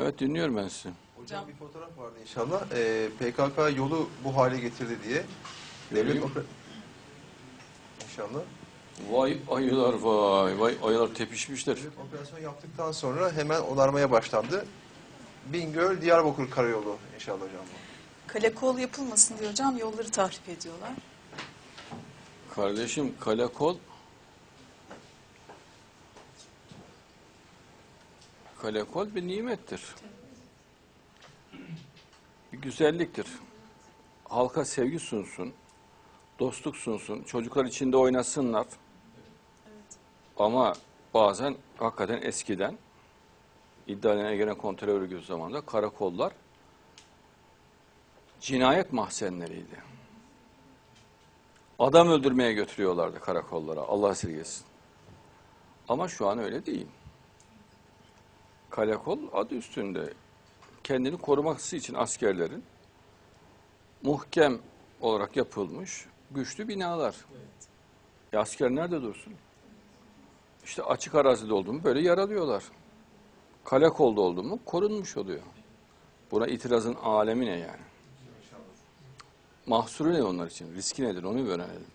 Evet dinliyorum ben sizi. Hocam bir fotoğraf vardı inşallah. Ee, PKK yolu bu hale getirdi diye. Devlet Göreyim. opera... İnşallah. Vay ayılar vay. Vay ayılar tepişmişler. Devlet operasyon yaptıktan sonra hemen onarmaya başlandı. Bingöl, Diyarbakır karayolu inşallah hocam bu. Kale kol yapılmasın diye hocam yolları tahrip ediyorlar. Kardeşim kale kol kale kol bir nimettir. Bir güzelliktir. Halka sevgi sunsun, dostluk sunsun, çocuklar içinde oynasınlar. Ama bazen hakikaten eskiden iddialarına gelen kontrol örgütü zamanında karakollar cinayet mahzenleriydi. Adam öldürmeye götürüyorlardı karakollara. Allah esirgesin. Ama şu an öyle değil. Karakol adı üstünde kendini koruması için askerlerin muhkem olarak yapılmış güçlü binalar. E asker nerede dursun? İşte açık arazide oldu mu böyle yaralıyorlar. Karakolda oldu mu korunmuş oluyor. Buna itirazın alemi ne yani? Mahsuru ne onlar için? Riski nedir? Onu bir öğrenelim.